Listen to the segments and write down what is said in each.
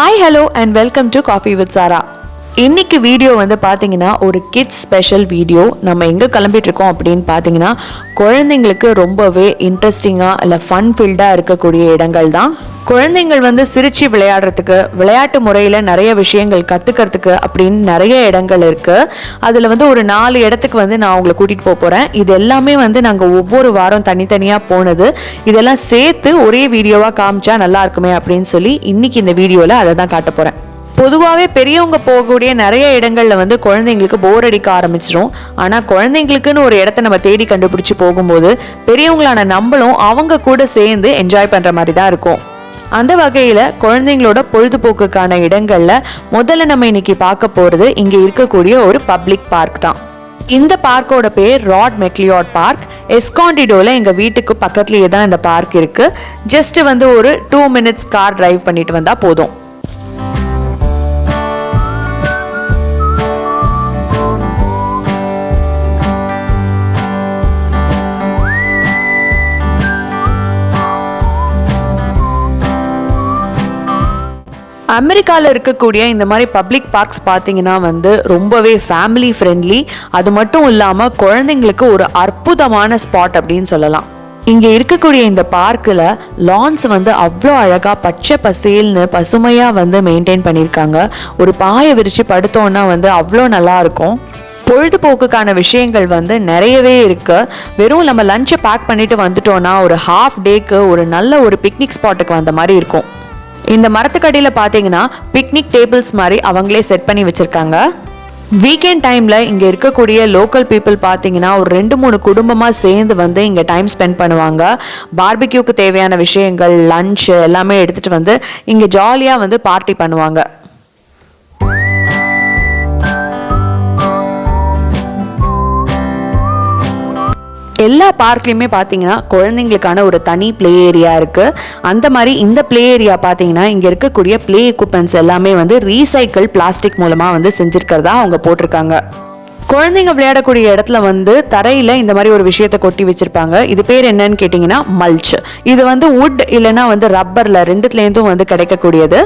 Hi, hello and welcome to Coffee with Sara. இன்னைக்கு video வந்து பார்த்தீங்கன்னா ஒரு கிட்ஸ் ஸ்பெஷல் வீடியோ நம்ம எங்கே கிளம்பிட்டுருக்கோம் அப்படின்னு பார்த்தீங்கன்னா குழந்தைங்களுக்கு ரொம்பவே இன்ட்ரெஸ்டிங்காக இல்லை ஃபன் ஃபீல்டாக இருக்கக்கூடிய இடங்கள் தான் குழந்தைங்கள் வந்து சிரித்து விளையாடுறதுக்கு விளையாட்டு முறையில் நிறைய விஷயங்கள் கற்றுக்கிறதுக்கு அப்படின்னு நிறைய இடங்கள் இருக்குது அதில் வந்து ஒரு நாலு இடத்துக்கு வந்து நான் உங்களை கூட்டிகிட்டு போக போகிறேன் இது எல்லாமே வந்து நாங்கள் ஒவ்வொரு வாரம் தனித்தனியாக போனது இதெல்லாம் சேர்த்து ஒரே வீடியோவாக காமிச்சா நல்லா இருக்குமே அப்படின்னு சொல்லி இன்றைக்கி இந்த வீடியோவில் அதை தான் காட்ட போகிறேன் பொதுவாகவே பெரியவங்க போகக்கூடிய நிறைய இடங்களில் வந்து குழந்தைங்களுக்கு போர் அடிக்க ஆரம்பிச்சிடும் ஆனால் குழந்தைங்களுக்குன்னு ஒரு இடத்த நம்ம தேடி கண்டுபிடிச்சி போகும்போது பெரியவங்களான நம்மளும் அவங்க கூட சேர்ந்து என்ஜாய் பண்ணுற மாதிரி தான் இருக்கும் அந்த வகையில் குழந்தைங்களோட பொழுதுபோக்குக்கான இடங்களில் முதல்ல நம்ம இன்னைக்கு பார்க்க போகிறது இங்கே இருக்கக்கூடிய ஒரு பப்ளிக் பார்க் தான் இந்த பார்க்கோட பேர் ராட் மெக்லியாட் பார்க் எஸ்காண்டிடோவில் எங்கள் வீட்டுக்கு பக்கத்துலேயே தான் இந்த பார்க் இருக்குது ஜஸ்ட்டு வந்து ஒரு டூ மினிட்ஸ் கார் டிரைவ் பண்ணிட்டு வந்தால் போதும் அமெரிக்காவில் இருக்கக்கூடிய இந்த மாதிரி பப்ளிக் பார்க்ஸ் பார்த்தீங்கன்னா வந்து ரொம்பவே ஃபேமிலி ஃப்ரெண்ட்லி அது மட்டும் இல்லாமல் குழந்தைங்களுக்கு ஒரு அற்புதமான ஸ்பாட் அப்படின்னு சொல்லலாம் இங்கே இருக்கக்கூடிய இந்த பார்க்கில் லான்ஸ் வந்து அவ்வளோ அழகாக பச்சை பசேல்னு பசுமையாக வந்து மெயின்டைன் பண்ணியிருக்காங்க ஒரு பாயை விரித்து படுத்தோன்னா வந்து அவ்வளோ நல்லாயிருக்கும் பொழுதுபோக்குக்கான விஷயங்கள் வந்து நிறையவே இருக்குது வெறும் நம்ம லஞ்சை பேக் பண்ணிட்டு வந்துட்டோம்னா ஒரு ஹாஃப் டேக்கு ஒரு நல்ல ஒரு பிக்னிக் ஸ்பாட்டுக்கு வந்த மாதிரி இருக்கும் இந்த மரத்துக்கடியில் பார்த்தீங்கன்னா பிக்னிக் டேபிள்ஸ் மாதிரி அவங்களே செட் பண்ணி வச்சுருக்காங்க வீக்கெண்ட் டைமில் இங்கே இருக்கக்கூடிய லோக்கல் பீப்புள் பார்த்தீங்கன்னா ஒரு ரெண்டு மூணு குடும்பமாக சேர்ந்து வந்து இங்கே டைம் ஸ்பெண்ட் பண்ணுவாங்க பார்பிக்யூக்கு தேவையான விஷயங்கள் லஞ்ச் எல்லாமே எடுத்துகிட்டு வந்து இங்கே ஜாலியாக வந்து பார்ட்டி பண்ணுவாங்க எல்லா பார்க்லேயுமே பார்த்தீங்கன்னா குழந்தைங்களுக்கான ஒரு தனி ப்ளே ஏரியா இருக்குது அந்த மாதிரி இந்த ப்ளே ஏரியா பார்த்தீங்கன்னா இங்கே இருக்கக்கூடிய ப்ளே எக்யூப்மெண்ட்ஸ் எல்லாமே வந்து ரீசைக்கிள் பிளாஸ்டிக் மூலமாக வந்து செஞ்சுருக்கிறதா அவங்க போட்டிருக்காங்க குழந்தைங்க விளையாடக்கூடிய இடத்துல வந்து தரையில் இந்த மாதிரி ஒரு விஷயத்த கொட்டி வச்சுருப்பாங்க இது பேர் என்னன்னு கேட்டிங்கன்னா மல்ச் இது வந்து வுட் இல்லைன்னா வந்து ரப்பரில் ரெண்டுத்துலேருந்தும் வந்து கிடைக்கக்கூடியது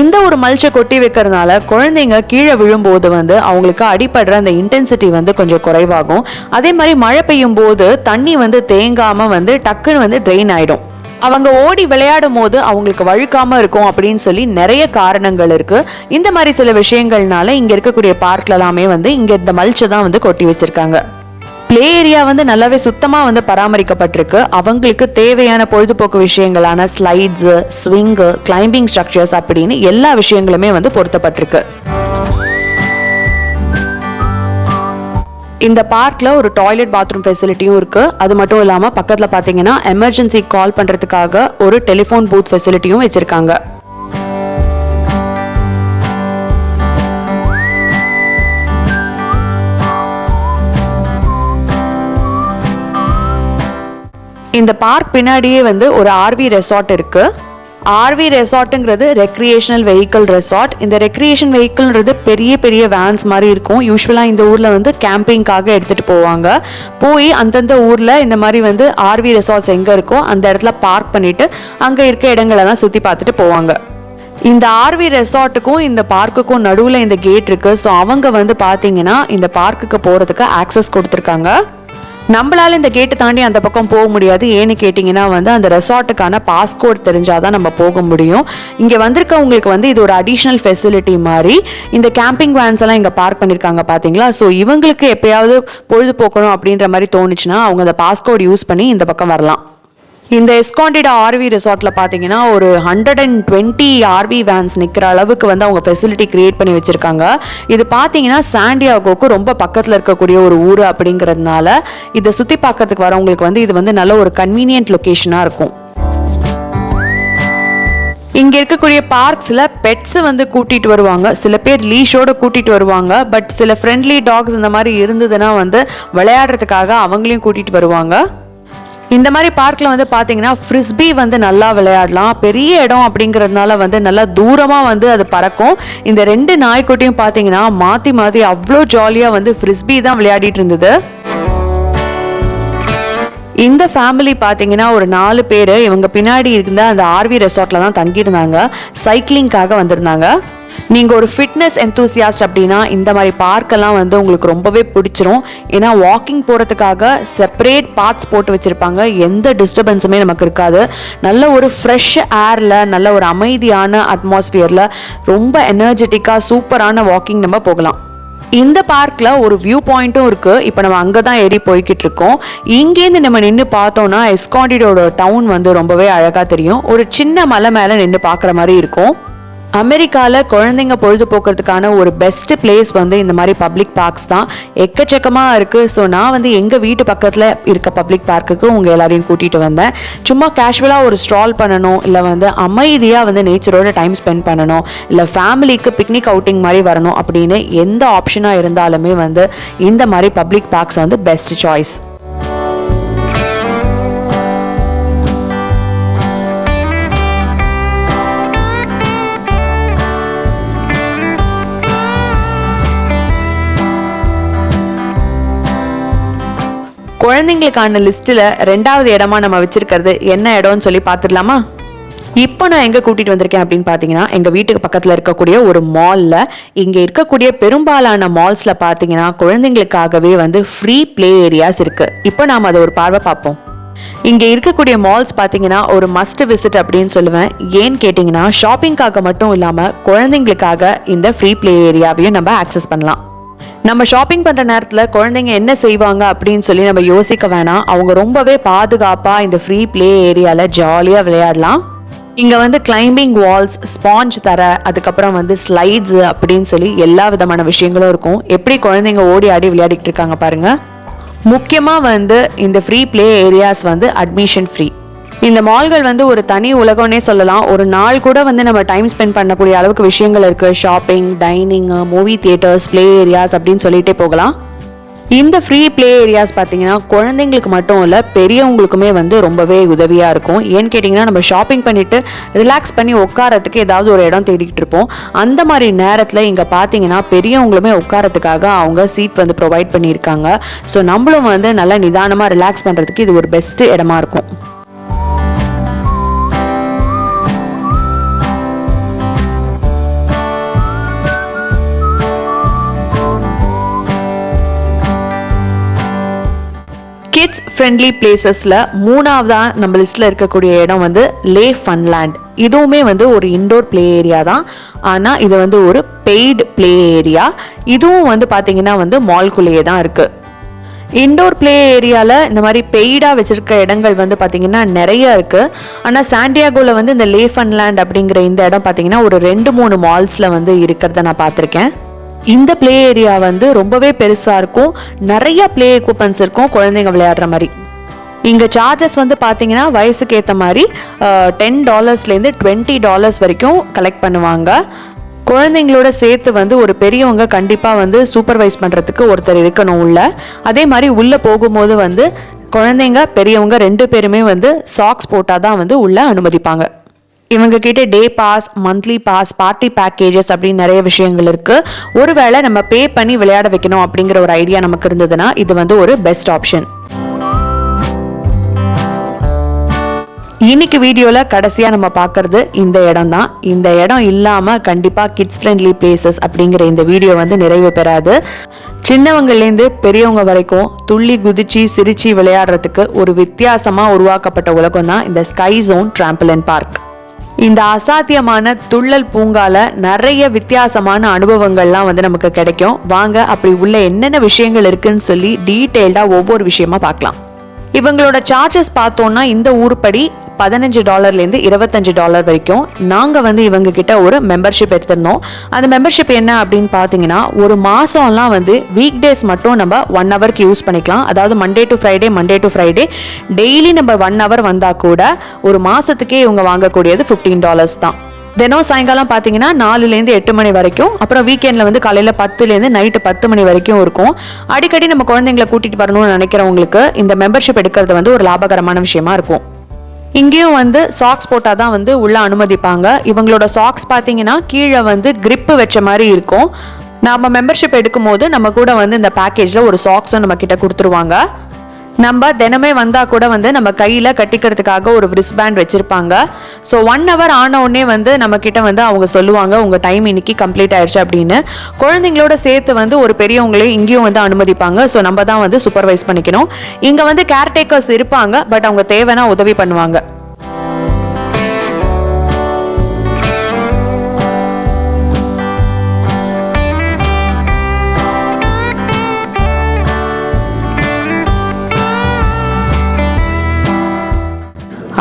இந்த ஒரு மல்ச்சை கொட்டி வைக்கிறதுனால குழந்தைங்க கீழே விழும்போது வந்து அவங்களுக்கு அடிப்படுற அந்த இன்டென்சிட்டி வந்து கொஞ்சம் குறைவாகும் அதே மாதிரி மழை பெய்யும் போது தண்ணி வந்து தேங்காமல் வந்து டக்குன்னு வந்து ட்ரெயின் ஆகிடும் அவங்க ஓடி விளையாடும் போது அவங்களுக்கு வழுக்காமல் இருக்கும் அப்படின்னு சொல்லி நிறைய காரணங்கள் இருக்குது இந்த மாதிரி சில விஷயங்கள்னால இங்கே இருக்கக்கூடிய எல்லாமே வந்து இங்கே இந்த மல்ச்சை தான் வந்து கொட்டி வச்சுருக்காங்க பிளே ஏரியா வந்து நல்லாவே சுத்தமாக வந்து பராமரிக்கப்பட்டிருக்கு அவங்களுக்கு தேவையான பொழுதுபோக்கு விஷயங்களான ஸ்லைட்ஸு ஸ்விங்கு கிளைம்பிங் ஸ்ட்ரக்சர்ஸ் அப்படின்னு எல்லா விஷயங்களுமே வந்து பொருத்தப்பட்டிருக்கு இந்த பார்க்கில் ஒரு டாய்லெட் பாத்ரூம் ஃபெசிலிட்டியும் இருக்குது அது மட்டும் இல்லாமல் பக்கத்தில் பார்த்தீங்கன்னா எமர்ஜென்சி கால் பண்ணுறதுக்காக ஒரு டெலிஃபோன் பூத் ஃபெசிலிட்டியும் வச்சுருக்காங்க இந்த பார்க் பின்னாடியே வந்து ஒரு ஆர்வி ரெசார்ட் இருக்குது ஆர்வி ரெசார்ட்டுங்கிறது ரெக்ரியேஷனல் வெஹிக்கிள் ரெசார்ட் இந்த ரெக்ரியேஷன் வெஹிக்கிள்ன்றது பெரிய பெரிய வேன்ஸ் மாதிரி இருக்கும் யூஸ்வலாக இந்த ஊரில் வந்து கேம்பிங்காக எடுத்துகிட்டு போவாங்க போய் அந்தந்த ஊரில் இந்த மாதிரி வந்து ஆர்வி ரெசார்ட்ஸ் எங்கே இருக்கோ அந்த இடத்துல பார்க் பண்ணிவிட்டு அங்கே இருக்க இடங்களெல்லாம் சுற்றி பார்த்துட்டு போவாங்க இந்த ஆர்வி ரெசார்ட்டுக்கும் இந்த பார்க்குக்கும் நடுவில் இந்த கேட் இருக்குது ஸோ அவங்க வந்து பார்த்தீங்கன்னா இந்த பார்க்குக்கு போகிறதுக்கு ஆக்சஸ் கொடுத்துருக்காங்க நம்மளால இந்த கேட்டு தாண்டி அந்த பக்கம் போக முடியாது ஏன்னு கேட்டிங்கன்னா வந்து அந்த ரெசார்ட்டுக்கான பாஸ்போர்ட் தெரிஞ்சால் தான் நம்ம போக முடியும் இங்கே வந்திருக்கவங்களுக்கு வந்து இது ஒரு அடிஷ்னல் ஃபெசிலிட்டி மாதிரி இந்த கேம்பிங் வேன்ஸ் எல்லாம் இங்கே பார்க் பண்ணியிருக்காங்க பார்த்தீங்களா ஸோ இவங்களுக்கு எப்பயாவது பொழுதுபோக்கணும் அப்படின்ற மாதிரி தோணுச்சுன்னா அவங்க அந்த பாஸ்கோட் யூஸ் பண்ணி இந்த பக்கம் வரலாம் இந்த எஸ்காண்டிடா ஆர்வி ரிசார்ட்டில் பார்த்தீங்கன்னா ஒரு hundred and twenty RV vans நிற்கிற அளவுக்கு வந்து அவங்க ஃபெசிலிட்டி க்ரியேட் பண்ணி வச்சுருக்காங்க இது பார்த்தீங்கன்னா சாண்டியாகோக்கு ரொம்ப பக்கத்தில் இருக்கக்கூடிய ஒரு ஊர் அப்படிங்கிறதுனால இதை சுற்றி பார்க்கறதுக்கு வரவங்களுக்கு வந்து இது வந்து நல்ல ஒரு கன்வீனியன்ட் லொக்கேஷனாக இருக்கும் இங்கே இருக்கக்கூடிய பார்க்ஸில் பெட்ஸை வந்து கூட்டிகிட்டு வருவாங்க சில பேர் லீஷோடு கூட்டிகிட்டு வருவாங்க பட் சில ஃப்ரெண்ட்லி டாக்ஸ் இந்த மாதிரி இருந்ததுன்னா வந்து விளையாடுறதுக்காக அவங்களையும் கூட்டிகிட்டு வருவாங்க இந்த மாதிரி பார்க்கில் வந்து பார்த்தீங்கன்னா ஃப்ரிஸ்பி வந்து நல்லா விளையாடலாம் பெரிய இடம் அப்படிங்கிறதுனால வந்து நல்லா தூரமாக வந்து அது பறக்கும் இந்த ரெண்டு நாய்க்குட்டியும் பார்த்தீங்கன்னா மாற்றி மாற்றி அவ்வளோ ஜாலியாக வந்து ஃப்ரிஸ்பி தான் விளையாடிட்டு இருந்தது இந்த ஃபேமிலி பார்த்தீங்கன்னா ஒரு நாலு பேர் இவங்க பின்னாடி இருந்த அந்த ஆர்வி ரெசார்ட்டில் தான் தங்கியிருந்தாங்க சைக்கிளிங்காக வந்திருந்தாங்க நீங்கள் ஒரு ஃபிட்னஸ் எந்தூசியாஸ்ட் அப்படின்னா இந்த மாதிரி பார்க்கெல்லாம் வந்து உங்களுக்கு ரொம்பவே பிடிச்சிரும் ஏன்னா வாக்கிங் போகிறதுக்காக செப்பரேட் பார்ட்ஸ் போட்டு வச்சுருப்பாங்க எந்த டிஸ்டர்பன்ஸுமே நமக்கு இருக்காது நல்ல ஒரு ஃப்ரெஷ் ஏரில் நல்ல ஒரு அமைதியான அட்மாஸ்ஃபியரில் ரொம்ப எனர்ஜெட்டிக்காக சூப்பரான வாக்கிங் நம்ம போகலாம் இந்த பார்க்கில் ஒரு வியூ பாயிண்ட்டும் இருக்குது இப்போ நம்ம அங்கே தான் ஏறி போய்கிட்டு இருக்கோம் இங்கேருந்து நம்ம நின்று பார்த்தோன்னா எஸ்காண்டிடோட டவுன் வந்து ரொம்பவே அழகாக தெரியும் ஒரு சின்ன மலை மேலே நின்று பார்க்குற மாதிரி இருக்கும் அமெரிக்காவில் குழந்தைங்க பொழுதுபோக்குறதுக்கான ஒரு பெஸ்ட்டு பிளேஸ் வந்து இந்த மாதிரி பப்ளிக் பார்க்ஸ் தான் எக்கச்சக்கமாக இருக்குது ஸோ நான் வந்து எங்கள் வீட்டு பக்கத்தில் இருக்க பப்ளிக் பார்க்குக்கு உங்கள் எல்லாரையும் கூட்டிகிட்டு வந்தேன் சும்மா கேஷுவலாக ஒரு ஸ்ட்ரால் பண்ணணும் இல்லை வந்து அமைதியாக வந்து நேச்சரோட டைம் ஸ்பெண்ட் பண்ணணும் இல்லை ஃபேமிலிக்கு பிக்னிக் அவுட்டிங் மாதிரி வரணும் அப்படின்னு எந்த ஆப்ஷனாக இருந்தாலுமே வந்து இந்த மாதிரி பப்ளிக் பார்க்ஸ் வந்து பெஸ்ட் சாய்ஸ் குழந்தைங்களுக்கான லிஸ்ட்டில் ரெண்டாவது இடமா நம்ம வச்சிருக்கிறது என்ன இடம்னு சொல்லி பார்த்துடலாமா இப்போ நான் எங்கே கூட்டிகிட்டு வந்திருக்கேன் அப்படின்னு பார்த்தீங்கன்னா எங்கள் வீட்டுக்கு பக்கத்தில் இருக்கக்கூடிய ஒரு மாலில் இங்கே இருக்கக்கூடிய பெரும்பாலான மால்ஸில் பார்த்தீங்கன்னா குழந்தைங்களுக்காகவே வந்து ஃப்ரீ ப்ளே ஏரியாஸ் இருக்குது இப்போ நாம் அதை ஒரு பார்வை பார்ப்போம் இங்கே இருக்கக்கூடிய மால்ஸ் பார்த்தீங்கன்னா ஒரு மஸ்ட் விசிட் அப்படின்னு சொல்லுவேன் ஏன்னு கேட்டிங்கன்னா ஷாப்பிங்காக மட்டும் இல்லாமல் குழந்தைங்களுக்காக இந்த ஃப்ரீ ப்ளே ஏரியாவையும் நம்ம ஆக்சஸ் பண்ணலாம் நம்ம ஷாப்பிங் பண்ணுற நேரத்தில் குழந்தைங்க என்ன செய்வாங்க அப்படின்னு சொல்லி நம்ம யோசிக்க வேணாம் அவங்க ரொம்பவே பாதுகாப்பாக இந்த ஃப்ரீ பிளே ஏரியாவில் ஜாலியாக விளையாடலாம் இங்கே வந்து கிளைம்பிங் வால்ஸ் ஸ்பாஞ்ச் தர அதுக்கப்புறம் வந்து ஸ்லைட்ஸ் அப்படின்னு சொல்லி எல்லா விதமான விஷயங்களும் இருக்கும் எப்படி குழந்தைங்க ஓடி ஆடி விளையாடிட்டு இருக்காங்க பாருங்கள் முக்கியமாக வந்து இந்த ஃப்ரீ பிளே ஏரியாஸ் வந்து அட்மிஷன் ஃப்ரீ இந்த மால்கள் வந்து ஒரு தனி உலகம்னே சொல்லலாம் ஒரு நாள் கூட வந்து நம்ம டைம் ஸ்பெண்ட் பண்ணக்கூடிய அளவுக்கு விஷயங்கள் இருக்குது shopping dining movie theatres play areas அப்படின்னு சொல்லிகிட்டே போகலாம் இந்த ஃப்ரீ ப்ளே ஏரியாஸ் பார்த்தீங்கன்னா குழந்தைங்களுக்கு மட்டும் இல்லை பெரியவங்களுக்குமே வந்து ரொம்பவே உதவியாக இருக்கும் ஏன்னு கேட்டிங்கன்னா நம்ம ஷாப்பிங் பண்ணிவிட்டு ரிலாக்ஸ் பண்ணி உட்காரத்துக்கு ஏதாவது ஒரு இடம் தேடிக்கிட்டு இருப்போம் அந்த மாதிரி நேரத்தில் இங்கே பார்த்தீங்கன்னா பெரியவங்களுமே உட்காரத்துக்காக அவங்க சீட் வந்து ப்ரொவைட் பண்ணியிருக்காங்க ஸோ நம்மளும் வந்து நல்லா நிதானமாக ரிலாக்ஸ் பண்ணுறதுக்கு இது ஒரு பெஸ்ட்டு இடமா இருக்கும் ஃப்ரெண்ட்லி பிளேசஸில் மூணாவதாக நம்ம லிஸ்ட்டில் இருக்கக்கூடிய இடம் வந்து லே ஃபன்லேண்ட் இதுவுமே வந்து ஒரு இண்டோர் ப்ளே ஏரியா தான் ஆனால் இது வந்து ஒரு பெய்டு ப்ளே ஏரியா இதுவும் வந்து பார்த்திங்கன்னா வந்து மால்குள்ளேயே தான் இருக்குது இண்டோர் ப்ளே ஏரியாவில் இந்த மாதிரி பெய்டாக வச்சுருக்க இடங்கள் வந்து பார்த்திங்கன்னா நிறைய இருக்குது ஆனால் சாண்டியாகோவில் வந்து இந்த லே ஃபன்லேண்ட் அப்படிங்கிற இந்த இடம் பார்த்திங்கன்னா ஒரு ரெண்டு மூணு மால்ஸில் வந்து இருக்கிறத நான் பார்த்துருக்கேன் இந்த பிளே ஏரியா வந்து ரொம்பவே பெருசாக இருக்கும் நிறைய பிளே எக்யூப்மெண்ட்ஸ் இருக்கும் குழந்தைங்க விளையாடுற மாதிரி இங்கே சார்ஜஸ் வந்து பார்த்தீங்கன்னா வயசுக்கு ஏற்ற மாதிரி டென் டாலர்ஸ்லேருந்து டுவெண்ட்டி டாலர்ஸ் வரைக்கும் கலெக்ட் பண்ணுவாங்க குழந்தைங்களோட சேர்த்து வந்து ஒரு பெரியவங்க கண்டிப்பாக வந்து சூப்பர்வைஸ் பண்ணுறதுக்கு ஒருத்தர் இருக்கணும் உள்ள அதே மாதிரி உள்ளே போகும்போது வந்து குழந்தைங்க பெரியவங்க ரெண்டு பேருமே வந்து சாக்ஸ் போட்டால் தான் வந்து உள்ளே அனுமதிப்பாங்க இவங்க கிட்ட day pass monthly pass party packages அப்படின்னு நிறைய விஷயங்கள் இருக்கு ஒருவேளை நம்ம பே பண்ணி விளையாட வைக்கணும் அப்படிங்கிற ஒரு ஐடியா நமக்கு இருந்ததுன்னா இது வந்து ஒரு பெஸ்ட் ஆப்ஷன் இன்னைக்கு வீடியோவில் கடைசியாக நம்ம பார்க்கறது இந்த இடம் தான் இந்த இடம் இல்லாமல் கண்டிப்பாக கிட்ஸ் ஃப்ரெண்ட்லி பிளேசஸ் அப்படிங்கிற இந்த வீடியோ வந்து நிறைவு பெறாது சின்னவங்கள்லேருந்து பெரியவங்க வரைக்கும் துள்ளி குதிச்சு சிரிச்சு விளையாடுறதுக்கு ஒரு வித்தியாசமாக உருவாக்கப்பட்ட உலகம் தான் இந்த ஸ்கை ஜோன் ட்ராம்பலன் பார்க் இந்த அசாத்தியமான துள்ளல் பூங்கால நிறைய வித்தியாசமான அனுபவங்கள்லாம் வந்து நமக்கு கிடைக்கும் வாங்க அப்படி உள்ள என்னென்ன விஷயங்கள் இருக்குன்னு சொல்லி டீட்டெயில்டாக ஒவ்வொரு விஷயமா பார்க்கலாம் இவங்களோட சார்ஜஸ் பார்த்தோம்னா இந்த ஊர்படி பதினஞ்சு டாலர்லேருந்து இருபத்தஞ்சு டாலர் வரைக்கும் நாங்கள் வந்து இவங்க கிட்ட ஒரு மெம்பர்ஷிப் எடுத்திருந்தோம் அந்த மெம்பர்ஷிப் என்ன அப்படின்னு பார்த்தீங்கன்னா ஒரு மாதம்லாம் வந்து வீக் டேஸ் மட்டும் நம்ம ஒன் ஹவருக்கு யூஸ் பண்ணிக்கலாம் அதாவது Monday to Friday Monday to Friday daily நம்ம ஒன் ஹவர் வந்தால் கூட ஒரு மாதத்துக்கே இவங்க வாங்கக்கூடியது ஃபிஃப்டீன் டாலர்ஸ் தான் தினம் சாயங்காலம் பார்த்தீங்கன்னா நாலுலேருந்து எட்டு மணி வரைக்கும் அப்புறம் வீக்கெண்டில் வந்து காலையில் பத்துலேருந்து நைட்டு பத்து மணி வரைக்கும் இருக்கும் அடிக்கடி நம்ம குழந்தைங்களை கூட்டிகிட்டு வரணும்னு நினைக்கிறவங்களுக்கு இந்த மெம்பர்ஷிப் எடுக்கிறது வந்து ஒரு லாபகரமான விஷயமா இருக்கும் இங்கேயும் வந்து சாக்ஸ் போட்டால் தான் வந்து உள்ளே அனுமதிப்பாங்க இவங்களோட சாக்ஸ் பார்த்தீங்கன்னா கீழே வந்து கிரிப்பு வச்ச மாதிரி இருக்கும் நாம் மெம்பர்ஷிப் எடுக்கும்போது நம்ம கூட வந்து இந்த பேக்கேஜில் ஒரு சாக்ஸும் நம்ம கிட்ட கொடுத்துருவாங்க நம்ம தினமே வந்தால் கூட வந்து நம்ம கையில் கட்டிக்கிறதுக்காக ஒரு ரிஸ் பேண்ட் வச்சுருப்பாங்க ஸோ ஒன் ஹவர் ஆன உடனே வந்து நம்மக்கிட்ட வந்து அவங்க சொல்லுவாங்க உங்கள் டைம் இன்னைக்கு கம்ப்ளீட் ஆயிடுச்சு அப்படின்னு குழந்தைங்களோட சேர்த்து வந்து ஒரு பெரியவங்களே இங்கேயும் வந்து அனுமதிப்பாங்க ஸோ நம்ம தான் வந்து சூப்பர்வைஸ் பண்ணிக்கணும் இங்கே வந்து கேர்டேக்கர்ஸ் இருப்பாங்க பட் அவங்க தேவைன்னா உதவி பண்ணுவாங்க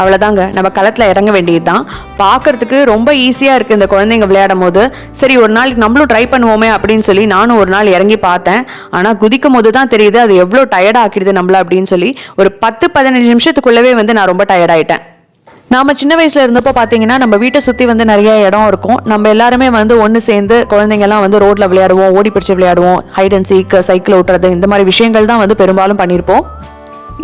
அவ்வளோதாங்க நம்ம களத்தில் இறங்க வேண்டியது தான் பார்க்குறதுக்கு ரொம்ப ஈஸியாக இருக்குது இந்த குழந்தைங்க விளையாடும் போது சரி ஒரு நாளைக்கு நம்மளும் ட்ரை பண்ணுவோமே அப்படின்னு சொல்லி நானும் ஒரு நாள் இறங்கி பார்த்தேன் ஆனால் குதிக்கும் போது தான் தெரியுது அது எவ்வளோ டயர்டாகிடுது ஆக்கிடுது நம்மள அப்படின்னு சொல்லி ஒரு பத்து பதினஞ்சு நிமிஷத்துக்குள்ளவே வந்து நான் ரொம்ப டயர்டாயிட்டேன் நாம் சின்ன வயசில் இருந்தப்போ பார்த்தீங்கன்னா நம்ம வீட்டை சுற்றி வந்து நிறைய இடம் இருக்கும் நம்ம எல்லாருமே வந்து ஒன்று சேர்ந்து குழந்தைங்கலாம் வந்து ரோட்டில் விளையாடுவோம் ஓடி பிடிச்சி விளையாடுவோம் ஹைட் அண்ட் சீக் சைக்கிள் ஓட்டுறது இந்த மாதிரி விஷயங்கள் தான் வந்து பெரும்பாலும் பண்ணியிருப்போம்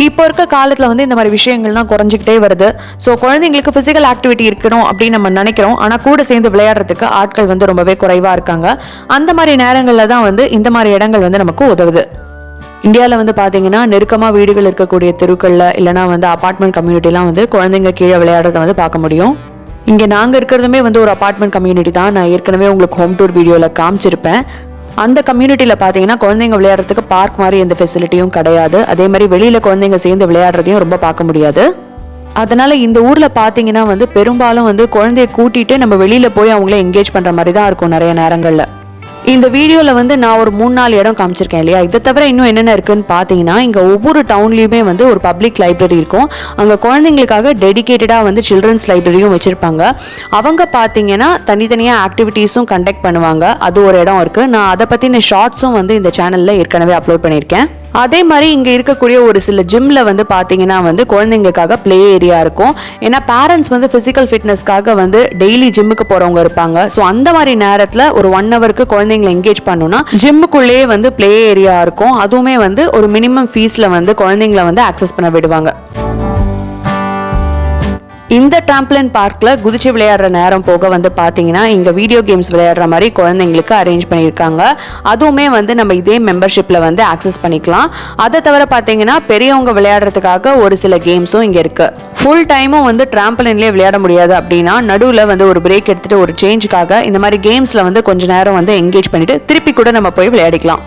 இப்போ இருக்க காலத்தில் வந்து இந்த மாதிரி விஷயங்கள்லாம் குறைஞ்சிக்கிட்டே வருது ஸோ குழந்தைங்களுக்கு ஃபிசிக்கல் ஆக்டிவிட்டி இருக்கணும் அப்படின்னு நம்ம நினைக்கிறோம் ஆனால் கூட சேர்ந்து விளையாடுறதுக்கு ஆட்கள் வந்து ரொம்பவே குறைவாக இருக்காங்க அந்த மாதிரி நேரங்களில் தான் வந்து இந்த மாதிரி இடங்கள் வந்து நமக்கு உதவுது இந்தியாவில் வந்து பார்த்தீங்கன்னா நெருக்கமாக வீடுகள் இருக்கக்கூடிய தெருக்களில் இல்லைனா வந்து அப்பார்ட்மெண்ட் கம்யூனிட்டிலாம் வந்து குழந்தைங்க கீழே விளையாடுறத வந்து பார்க்க முடியும் இங்கே நாங்கள் இருக்கிறதுமே வந்து ஒரு அப்பார்ட்மெண்ட் கம்யூனிட்டி தான் நான் ஏற்கனவே உங்களுக்கு ஹோம் டூர் வீடியோவில் காமிச்சிருப்பேன் அந்த கம்யூனிட்டியில் பார்த்தீங்கன்னா குழந்தைங்க விளையாடுறதுக்கு பார்க் மாதிரி எந்த ஃபெசிலிட்டியும் கிடையாது அதே மாதிரி வெளியில் குழந்தைங்க சேர்ந்து விளையாடுறதையும் ரொம்ப பார்க்க முடியாது அதனால் இந்த ஊரில் பார்த்தீங்கன்னா வந்து பெரும்பாலும் வந்து குழந்தைய கூட்டிகிட்டு நம்ம வெளியில் போய் அவங்கள என்கேஜ் பண்ணுற மாதிரி தான் இருக்கும் நிறைய நேரங்களில் இந்த வீடியோவில் வந்து நான் ஒரு மூணு நாலு இடம் காமிச்சிருக்கேன் இல்லையா இதை தவிர இன்னும் என்னென்ன இருக்குன்னு பார்த்தீங்கன்னா இங்கே ஒவ்வொரு டவுன்லேயுமே வந்து ஒரு பப்ளிக் லைப்ரரி இருக்கும் அங்கே குழந்தைங்களுக்காக டெடிக்கேட்டடாக வந்து சில்ட்ரன்ஸ் லைப்ரரியும் வச்சுருப்பாங்க அவங்க பார்த்தீங்கன்னா தனித்தனியாக ஆக்டிவிட்டீஸும் கண்டக்ட் பண்ணுவாங்க அது ஒரு இடம் இருக்குது நான் அதை பற்றின ஷார்ட்ஸும் வந்து இந்த சேனலில் ஏற்கனவே அப்லோட் பண்ணியிருக்கேன் அதே மாதிரி இங்கே இருக்கக்கூடிய ஒரு சில ஜிம்மில் வந்து பார்த்தீங்கன்னா வந்து குழந்தைங்களுக்காக ப்ளே ஏரியா இருக்கும் ஏன்னா பேரண்ட்ஸ் வந்து ஃபிசிக்கல் ஃபிட்னஸ்க்காக வந்து டெய்லி ஜிம்முக்கு போகிறவங்க இருப்பாங்க ஸோ அந்த மாதிரி நேரத்தில் ஒரு ஒன் ஹவருக்கு குழந்தைங்களை என்கேஜ் பண்ணணும்னா ஜிம்முக்குள்ளேயே வந்து ப்ளே ஏரியா இருக்கும் அதுவுமே வந்து ஒரு மினிமம் ஃபீஸில் வந்து குழந்தைங்கள வந்து ஆக்சஸ் பண்ண விடுவாங்க இந்த ட்ராம்ப்ளின் பார்க்கில் குதிச்சு விளையாடுற நேரம் போக வந்து பார்த்தீங்கன்னா இங்கே வீடியோ கேம்ஸ் விளையாடுற மாதிரி குழந்தைங்களுக்கு அரேஞ்ச் பண்ணியிருக்காங்க அதுவுமே வந்து நம்ம இதே மெம்பர்ஷிப்பில் வந்து ஆக்சஸ் பண்ணிக்கலாம் அதை தவிர பார்த்தீங்கன்னா பெரியவங்க விளையாடுறதுக்காக ஒரு சில கேம்ஸும் இங்கே இருக்குது ஃபுல் டைமும் வந்து ட்ராம்ப்ளின்லேயே விளையாட முடியாது அப்படின்னா நடுவில் வந்து ஒரு பிரேக் எடுத்துகிட்டு ஒரு சேஞ்சுக்காக இந்த மாதிரி கேம்ஸில் வந்து கொஞ்சம் நேரம் வந்து என்கேஜ் பண்ணிவிட்டு திருப்பி கூட நம்ம போய் விளையாடிக்கலாம்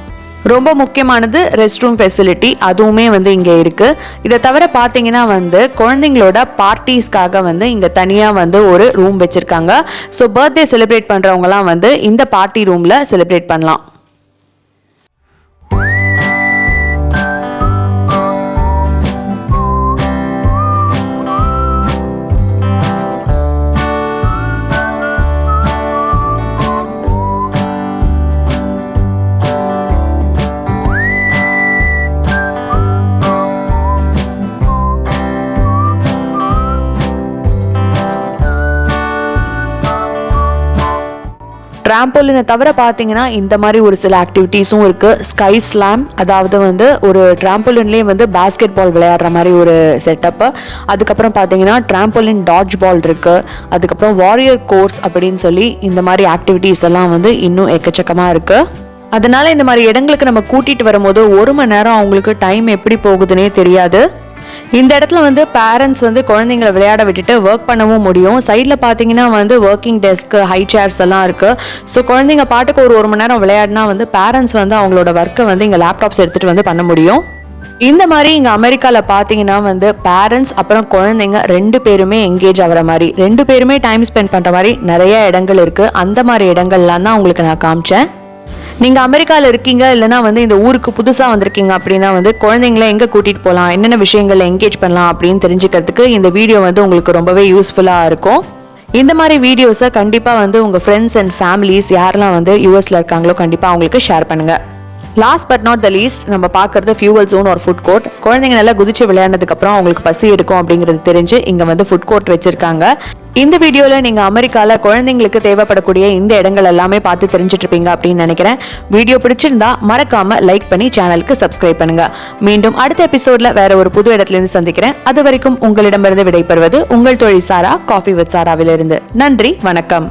ரொம்ப முக்கியமானது ரெஸ்ட் ரூம் ஃபெசிலிட்டி அதுவுமே வந்து இங்கே இருக்குது இதை தவிர பார்த்தீங்கன்னா வந்து குழந்தைங்களோட பார்ட்டிஸ்க்காக வந்து இங்கே தனியாக வந்து ஒரு ரூம் வச்சுருக்காங்க ஸோ பர்த்டே செலிப்ரேட் பண்ணுறவங்கலாம் வந்து இந்த பார்ட்டி ரூமில் செலிப்ரேட் பண்ணலாம் ட்ராம்போலினை தவிர பார்த்தீங்கன்னா இந்த மாதிரி ஒரு சில ஆக்டிவிட்டீஸும் இருக்குது ஸ்கை ஸ்லாம் அதாவது வந்து ஒரு ட்ராம்போலின்லேயே வந்து பேஸ்கெட் பால் விளையாடுற மாதிரி ஒரு செட்டப்பு அதுக்கப்புறம் பார்த்தீங்கன்னா ட்ராம்போலின் டாட்ஜ் பால் இருக்குது அதுக்கப்புறம் வாரியர் கோர்ஸ் அப்படின்னு சொல்லி இந்த மாதிரி ஆக்டிவிட்டீஸ் எல்லாம் வந்து இன்னும் எக்கச்சக்கமாக இருக்குது அதனால இந்த மாதிரி இடங்களுக்கு நம்ம கூட்டிகிட்டு வரும்போது ஒரு மணி நேரம் அவங்களுக்கு டைம் எப்படி போகுதுன்னே தெரியாது இந்த இடத்துல வந்து பேரண்ட்ஸ் வந்து குழந்தைங்களை விளையாட விட்டுட்டு ஒர்க் பண்ணவும் முடியும் சைடில் பார்த்தீங்கன்னா வந்து ஒர்க்கிங் டெஸ்க் ஹை சேர்ஸ் எல்லாம் இருக்குது ஸோ குழந்தைங்க பாட்டுக்கு ஒரு ஒரு மணி நேரம் விளையாடினா வந்து பேரண்ட்ஸ் வந்து அவங்களோட ஒர்க்கை வந்து இங்கே லேப்டாப்ஸ் எடுத்துகிட்டு வந்து பண்ண முடியும் இந்த மாதிரி இங்கே அமெரிக்காவில் பார்த்தீங்கன்னா வந்து பேரண்ட்ஸ் அப்புறம் குழந்தைங்க ரெண்டு பேருமே எங்கேஜ் ஆகிற மாதிரி ரெண்டு பேருமே டைம் ஸ்பெண்ட் பண்ணுற மாதிரி நிறைய இடங்கள் இருக்குது அந்த மாதிரி இடங்கள்லாம் தான் உங்களுக்கு நான் காமிச்சேன் நீங்கள் அமெரிக்காவில் இருக்கீங்க இல்லைனா வந்து இந்த ஊருக்கு புதுசாக வந்திருக்கீங்க அப்படின்னா வந்து குழந்தைங்கள எங்கே கூட்டிகிட்டு போகலாம் என்னென்ன விஷயங்களை என்கேஜ் பண்ணலாம் அப்படின்னு தெரிஞ்சுக்கிறதுக்கு இந்த வீடியோ வந்து உங்களுக்கு ரொம்பவே யூஸ்ஃபுல்லாக இருக்கும் இந்த மாதிரி வீடியோஸை கண்டிப்பாக வந்து உங்கள் ஃப்ரெண்ட்ஸ் அண்ட் ஃபேமிலிஸ் யாரெல்லாம் வந்து யூஎஸில் இருக்காங்களோ கண்டிப்பாக அவங்களுக்கு ஷேர் பண்ணுங்கள் last but not the least நம்ம பார்க்குறது ஃபியூவல் ஜோன் ஒரு ஃபுட் கோர்ட் குழந்தைங்க நல்லா குதிச்சு விளையாண்டதுக்கப்புறம் அவங்களுக்கு பசி எடுக்கும் அப்படிங்கிறது தெரிஞ்சு இங்கே வந்து ஃபுட் கோர்ட் வச்சுருக்காங்க இந்த வீடியோவில் நீங்கள் அமெரிக்காவில் குழந்தைங்களுக்கு தேவைப்படக்கூடிய இந்த இடங்கள் எல்லாமே பார்த்து இருப்பீங்க அப்படின்னு நினைக்கிறேன் வீடியோ பிடிச்சிருந்தா மறக்காமல் லைக் பண்ணி சேனலுக்கு சப்ஸ்கிரைப் பண்ணுங்க மீண்டும் அடுத்த எபிசோட்ல வேற ஒரு புது இடத்துலேருந்து சந்திக்கிறேன் அது வரைக்கும் உங்களிடமிருந்து விடைபெறுவது உங்கள் தொழில் சாரா காஃபி வித் சாராவிலிருந்து நன்றி வணக்கம்